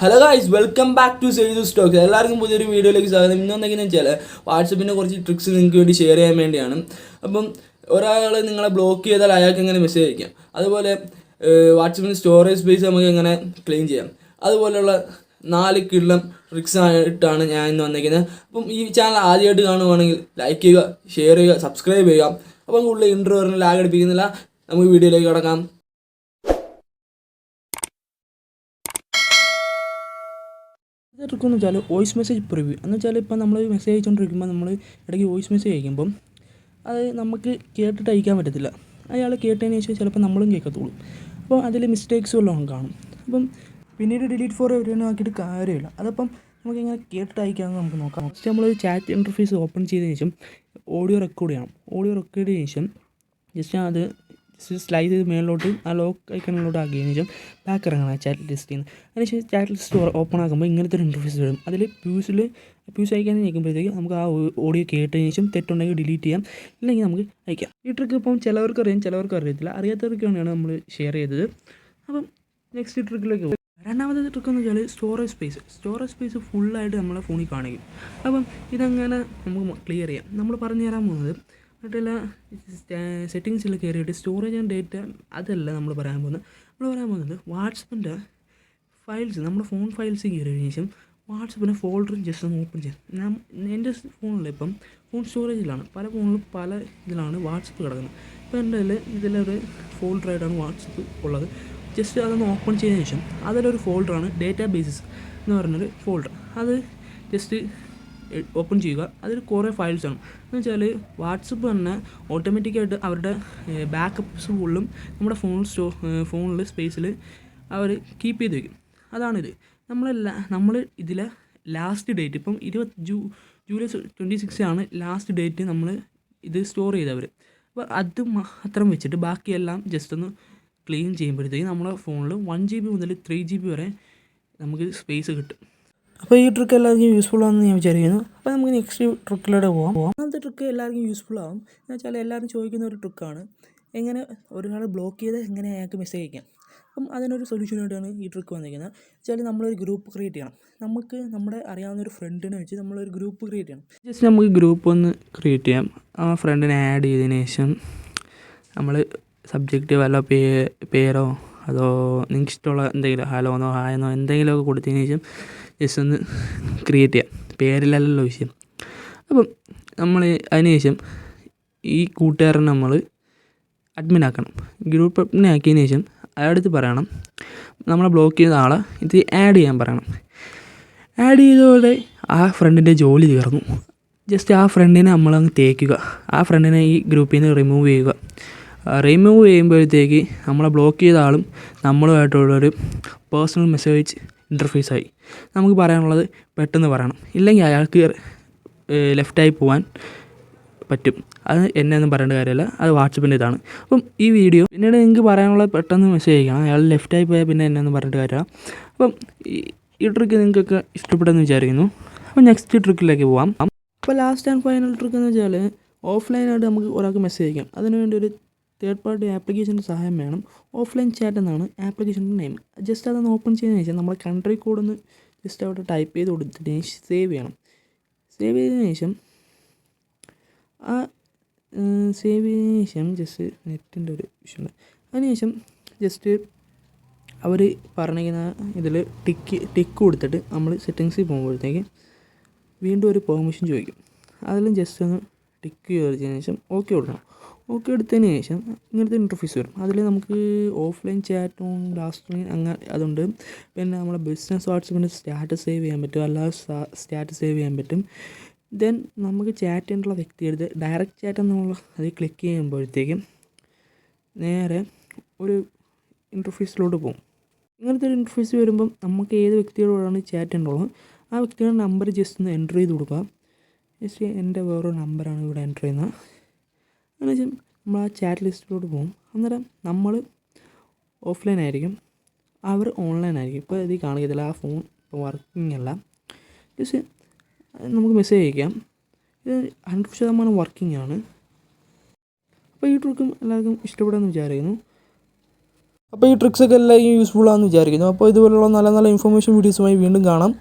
Hello guys welcome back to Sethu stocks എല്ലാവർക്കും പുതിയൊരു വീഡിയോയിലേക്ക് സ്വാഗതം. ഇന്നെന്തെങ്കിലും വെച്ചാൽ വാട്സപ്പിന്റെ കുറച്ച് ട്രിക്സ് നിങ്ങൾക്ക് വേണ്ടി ഷെയർ ചെയ്യാൻ വേണ്ടിയാണ്. അപ്പം ഒരാൾ നിങ്ങളെ ബ്ലോക്ക് ചെയ്താൽ അയാൾക്ക് എങ്ങനെ മെസ്സേജ് അയക്കാം. അതുപോലെ വാട്സപ്പിന്റെ സ്റ്റോറേജ് സ്പേസ് നമുക്ക് എങ്ങനെ ക്ലീൻ ചെയ്യാം. അതുപോലെയുള്ള നാല് കിള്ളം ട്രിക്സ് ആയിട്ടാണ് ഞാൻ ഇന്ന് വന്നിരിക്കുന്നത് അപ്പം ഈ ചാനൽ ആദ്യമായിട്ട് കാണുവാണെങ്കിൽ ലൈക്ക് ചെയ്യുക ഷെയർ ചെയ്യുക സബ്സ്ക്രൈബ് ചെയ്യുക. അപ്പം കൂടുതൽ ഇൻട്രോ പറഞ്ഞ് ലാഗ് അടിപ്പിക്കുന്നില്ല. നമുക്ക് വീഡിയോയിലേക്ക് കിടക്കാം. ഇത് ട്രിക്കെന്ന് വെച്ചാൽ വോയിസ് മെസ്സേജ് പ്രിവ്യൂ എന്ന് വെച്ചാൽ ഇപ്പം നമ്മൾ മെസ്സേജ് അയച്ചുകൊണ്ടിരിക്കുമ്പോൾ നമ്മൾ ഇടയ്ക്ക് വോയിസ് മെസ്സേജ് അയക്കുമ്പം അത് നമുക്ക് കേട്ടിട്ട് അയക്കാൻ പറ്റത്തില്ല. അയാൾ കേട്ടതിന് ശേഷം ചിലപ്പോൾ നമ്മളും കേൾക്കത്തുള്ളൂ. അപ്പോൾ അതിൽ മിസ്റ്റേക്സ് വല്ലതും കാണും. അപ്പം പിന്നീട് ഡിലീറ്റ് ഫോർ എവരിവനും ആക്കിയിട്ട് കാര്യമില്ല. അതപ്പം നമുക്ക് ഇങ്ങനെ കേട്ടിട്ട് അയക്കാമെന്ന് നമുക്ക് നോക്കാം. ഫസ്റ്റ് നമ്മൾ ചാറ്റ് ഇന്റർഫേസ് ഓപ്പൺ ചെയ്തതിന് ശേഷം ഓഡിയോ റെക്കോർഡ് ചെയ്യണം. ഓഡിയോ റെക്കോർഡ് ചെയ്തതിന് ശേഷം ജസ്റ്റ് അത് സ്ലൈഡ് ചെയ്ത് മേളിലോട്ട് ആ ലോക്ക് ഐക്കണിലോട്ട് ആക്കിയതിന് ശേഷം ബാക്ക് ഇറങ്ങണം ആ ചാറ്റ് ലിസ്റ്റിൽ നിന്ന് അതിനുശേഷം ചാറ്റ് ലിസ്റ്റ് ഓപ്പൺ ആക്കുമ്പോൾ ഇങ്ങനത്തെ ഒരു ഇന്റർഫേസ് വരും. അതിൽ പ്യൂസിൽ പ്യൂസ് അയക്കാൻ നിൽക്കുമ്പോഴത്തേക്ക് നമുക്ക് ആ ഓഡിയോ കേട്ടതിന് ശേഷം തെറ്റുണ്ടെങ്കിൽ ഡിലീറ്റ് ചെയ്യാം. ഇല്ലെങ്കിൽ നമുക്ക് അയക്കാം. ഈ ട്രിക്ക് ഇപ്പം ചിലവർക്ക് അറിയാം ചിലവർക്ക് അറിയത്തില്ല. അറിയാത്തവർക്ക് വേണ്ടിയാണ് നമ്മൾ ഷെയർ ചെയ്തത്. അപ്പം നെക്സ്റ്റ് ട്രിക്കിലേക്ക് പോകും രണ്ടാമത്തെ ട്രിക്ക് എന്ന് വെച്ചാൽ സ്റ്റോറേജ് സ്പേസ് സ്റ്റോറേജ് സ്പേസ് ഫുള്ളായിട്ട് നമ്മളെ ഫോണിൽ കാണിക്കും. അപ്പം ഇതങ്ങനെ നമുക്ക് ക്ലിയർ ചെയ്യാം. നമ്മൾ പറഞ്ഞു തരാൻ പോകുന്നത് മറ്റുള്ള സെറ്റിങ്സിൽ കയറിയിട്ട് സ്റ്റോറേജ് ആൻഡ് ഡേറ്റ അതല്ല നമ്മൾ പറയാൻ പോകുന്നത്. നമ്മൾ പറയാൻ പോകുന്നത് വാട്സപ്പിന്റെ ഫയൽസ് നമ്മുടെ ഫോൺ ഫയൽസ് കയറിയതിനു ശേഷം വാട്സപ്പിന്റെ ഫോൾഡർ ജസ്റ്റ് ഒന്ന് ഓപ്പൺ ചെയ്യാം ഞാൻ എന്റെ ഫോണിൽ ഇപ്പം ഫോൺ സ്റ്റോറേജിലാണ് പല ഫോണിലും പല ഇതിലാണ് വാട്സപ്പ് കിടക്കുന്നത്. ഇപ്പോൾ എന്റെ കയ്യിൽ ഇതിലൊരു ഫോൾഡറായിട്ടാണ് വാട്സപ്പ് ഉള്ളത്. ജസ്റ്റ് അതൊന്ന് ഓപ്പൺ ചെയ്തതിന് ശേഷം അതിലൊരു ഫോൾഡറാണ് ഡേറ്റാ ബേസിസ് എന്ന് പറഞ്ഞൊരു ഫോൾഡർ അത് ജസ്റ്റ് ഓപ്പൺ ചെയ്യുക. അതിൽ കുറേ ഫയൽസ് ആണ്. എന്ന് വെച്ചാൽ വാട്സപ്പ് തന്നെ ഓട്ടോമാറ്റിക്കായിട്ട് അവരുടെ ബാക്കപ്പ്സ് ഫുള്ളും നമ്മുടെ ഫോൺ സ്റ്റോ ഫോണിൽ സ്പേസിൽ അവർ കീപ്പ് ചെയ്ത് വയ്ക്കും അതാണിത്. നമ്മൾ നമ്മൾ ഇതിലെ ലാസ്റ്റ് ഡേറ്റ് ഇപ്പം ഇരുപത് ജൂ ജൂലൈ ട്വന്റി സിക്സ് ആണ് ലാസ്റ്റ് ഡേറ്റ് നമ്മൾ ഇത് സ്റ്റോർ ചെയ്തവർ അപ്പോൾ അത് മാത്രം വെച്ചിട്ട് ബാക്കിയെല്ലാം ജസ്റ്റ് ഒന്ന് ക്ലീൻ ചെയ്യുമ്പോഴത്തേക്ക് നമ്മുടെ ഫോണിൽ വൺ ജി ബി മുതൽ ത്രീ ജി ബി വരെ നമുക്ക് സ്പേസ് കിട്ടും. അപ്പോൾ ഈ ട്രിക്ക് എല്ലാവർക്കും യൂസ്ഫുൾ ആണെന്ന് ഞാൻ വിചാരിക്കുന്നു. അപ്പോൾ നമുക്ക് നെക്സ്റ്റ് ട്രിക്കിലൂടെ പോകാം ഒന്നാമത്തെ ട്രിക്ക് എല്ലാവർക്കും യൂസ്ഫുൾ ആവും. എന്ന് വെച്ചാൽ എല്ലാവരും ചോദിക്കുന്ന ഒരു ട്രിക്കാണ് എങ്ങനെ ഒരാൾ ബ്ലോക്ക് ചെയ്ത് എങ്ങനെ അയാൾക്ക് മെസ്സേജ് അയക്കാം? അപ്പം അതിനൊരു സൊല്യൂഷനായിട്ടാണ് ഈ ട്രിക്ക് വന്നിരിക്കുന്നത്. വെച്ചാൽ നമ്മളൊരു ഗ്രൂപ്പ് ക്രിയേറ്റ് ചെയ്യണം. നമുക്ക് നമ്മുടെ അറിയാവുന്ന ഒരു ഫ്രണ്ടിനെ വെച്ച് നമ്മളൊരു ഗ്രൂപ്പ് ക്രിയേറ്റ് ചെയ്യണം. ജസ്റ്റ് നമുക്ക് ഗ്രൂപ്പ് ഒന്ന് ക്രിയേറ്റ് ചെയ്യാം. ആ ഫ്രണ്ടിനെ ആഡ് ചെയ്തതിന് ശേഷം നമ്മൾ സബ്ജക്റ്റ് വല്ല പേ പേരോ അതോ നിങ്ങൾക്ക് ഇഷ്ടമുള്ള എന്തെങ്കിലും ഹലോന്നോ ഹായെന്നോ എന്തെങ്കിലുമൊക്കെ കൊടുത്തതിന് ശേഷം ജസ്റ്റ് ഒന്ന് ക്രിയേറ്റ് ചെയ്യാം. പേരിലല്ലല്ലോ വിഷയം. അപ്പം നമ്മൾ അതിന് ശേഷം ഈ കൂട്ടുകാരനെ നമ്മൾ അഡ്മിൻ ആക്കണം. ഗ്രൂപ്പ് അഡ്മിൻ ആക്കിയതിന് ശേഷം അയാളടുത്ത് പറയണം. നമ്മളെ ബ്ലോക്ക് ചെയ്ത ആളെ ഇത് ആഡ് ചെയ്യാൻ പറയണം. ആഡ് ചെയ്തതോടെ ആ ഫ്രണ്ടിന്റെ ജോലി തീർന്നു. ജസ്റ്റ് ആ ഫ്രണ്ടിനെ നമ്മളങ്ങ് തേക്കുക. ആ ഫ്രണ്ടിനെ ഈ ഗ്രൂപ്പിൽ നിന്ന് റിമൂവ് ചെയ്യുക. റിമൂവ് ചെയ്യുമ്പോഴത്തേക്ക് നമ്മളെ ബ്ലോക്ക് ചെയ്ത ആളും നമ്മളുമായിട്ടുള്ളൊരു പേഴ്സണൽ മെസ്സേജ് ഇന്റർഫേസായി നമുക്ക് പറയാനുള്ളത് പെട്ടെന്ന് പറയണം. ഇല്ലെങ്കിൽ അയാൾക്ക് ലെഫ്റ്റായി പോവാൻ പറ്റും. അത് എന്നെ ഒന്നും പറയേണ്ട കാര്യമല്ല. അത് വാട്സപ്പിന്റെ ഇതാണ്. അപ്പം ഈ വീഡിയോ പിന്നീട് നിങ്ങൾക്ക് പറയാനുള്ളത് പെട്ടെന്ന് മെസ്സേജ് അയക്കണം അയാൾ ലെഫ്റ്റായി പോയാൽ പിന്നെ എന്നെ ഒന്നും പറഞ്ഞിട്ട് കാര്യമില്ല. അപ്പം ഈ ട്രിക്ക് നിങ്ങൾക്കൊക്കെ ഇഷ്ടപ്പെട്ടെന്ന് വിചാരിക്കുന്നു. അപ്പം നെക്സ്റ്റ് ട്രിക്കിലേക്ക് പോവാം. അപ്പോൾ ലാസ്റ്റ് ആൻഡ് ഫൈനൽ ട്രിക്ക് എന്ന് വെച്ചാൽ ഓഫ്ലൈനായിട്ട് നമുക്ക് ഒരാൾക്ക് മെസ്സേജ് അയക്കാം. അതിനുവേണ്ടി ഒരു തേർഡ് പാർട്ടി ആപ്ലിക്കേഷന്റെ സഹായം വേണം. ഓഫ്ലൈൻ ചാറ്റ് എന്നാണ് ആപ്ലിക്കേഷന്റെ നെയിം ജസ്റ്റ് അതൊന്ന് ഓപ്പൺ ചെയ്തതിന് ശേഷം നമ്മുടെ കൺട്രി കോഡ് ഒന്ന് ജസ്റ്റ് അവിടെ ടൈപ്പ് ചെയ്ത് കൊടുത്തിട്ട് സേവ് ചെയ്യണം. സേവ് ചെയ്തതിന് ശേഷം ആ സേവ് ചെയ്തതിന് ശേഷം ജസ്റ്റ് നെറ്റിന്റെ ഒരു വിഷയമുണ്ട് അതിനുശേഷം ജസ്റ്റ് അവർ പറഞ്ഞിരിക്കുന്ന ഇതിൽ ടിക്ക് ടിക്ക് കൊടുത്തിട്ട് നമ്മൾ സെറ്റിങ്സിൽ പോകുമ്പോഴത്തേക്ക് വീണ്ടും ഒരു പെർമിഷൻ ചോദിക്കും. അതിലും ജസ്റ്റ് ഒന്ന് ടിക്ക് ചോദിച്ചതിന് ശേഷം ഓക്കെ കൊടുക്കണം. ഓക്കെ എടുത്തതിന് ശേഷം ഇങ്ങനത്തെ ഇന്റർഫേസ് വരും. അതിൽ നമുക്ക് offline chat on last line അങ്ങനെ അതുണ്ട്. പിന്നെ നമ്മളെ ബിസിനസ് വാട്സപ്പിന്റെ സ്റ്റാറ്റസ് സേവ് ചെയ്യാൻ പറ്റും. അല്ലാതെ സ്റ്റാറ്റസ് സേവ് ചെയ്യാൻ പറ്റും. ദെൻ നമുക്ക് ചാറ്റ് ചെയ്യാനുള്ള വ്യക്തിയെടുത്ത് ഡയറക്റ്റ് ചാറ്റ് എന്നുള്ള അത് ക്ലിക്ക് ചെയ്യുമ്പോഴത്തേക്കും നേരെ ഒരു ഇന്റർഫേസിലോട്ട് പോകും. ഇങ്ങനത്തെ ഒരു ഇന്റർഫേസ് വരുമ്പം നമുക്ക് ഏത് വ്യക്തിയോടാണ് ചാറ്റ് ചെയ്യേണ്ടുള്ളത് ആ വ്യക്തിയുടെ നമ്പർ ജസ്റ്റ് ഒന്ന് എന്റർ ചെയ്ത് കൊടുക്കുക. ജസ്റ്റ് എന്റെ വേറൊരു നമ്പറാണ് ഇവിടെ എന്റർ ചെയ്യുന്നത്. അങ്ങനെ വെച്ചാൽ നമ്മൾ ആ ചാറ്റ് ലിസ്റ്റിലോട്ട് പോകും അന്നേരം നമ്മൾ ഓഫ്ലൈൻ ആയിരിക്കും. അവർ ഓൺലൈൻ ആയിരിക്കും. ഇപ്പോൾ ഇത് കാണിക്കത്തില്ല. ആ ഫോൺ ഇപ്പോൾ വർക്കിംഗ് അല്ല. ജസ്റ്റ് നമുക്ക് മെസ്സേജ് അയക്കാം. ഇത് ഹൺഡ്രഡ് ശതമാനം വർക്കിംഗ് ആണ്. അപ്പോൾ ഈ ട്രിക്കും എല്ലാവർക്കും ഇഷ്ടപ്പെടുമെന്ന് വിചാരിക്കുന്നു. അപ്പോൾ ഈ ട്രിക്സൊക്കെ എല്ലാവർക്കും യൂസ്ഫുൾ ആണെന്ന് വിചാരിക്കുന്നു. അപ്പോൾ ഇതുപോലുള്ള നല്ല നല്ല ഇൻഫർമേഷൻ വീഡിയോസുമായി വീണ്ടും കാണാം.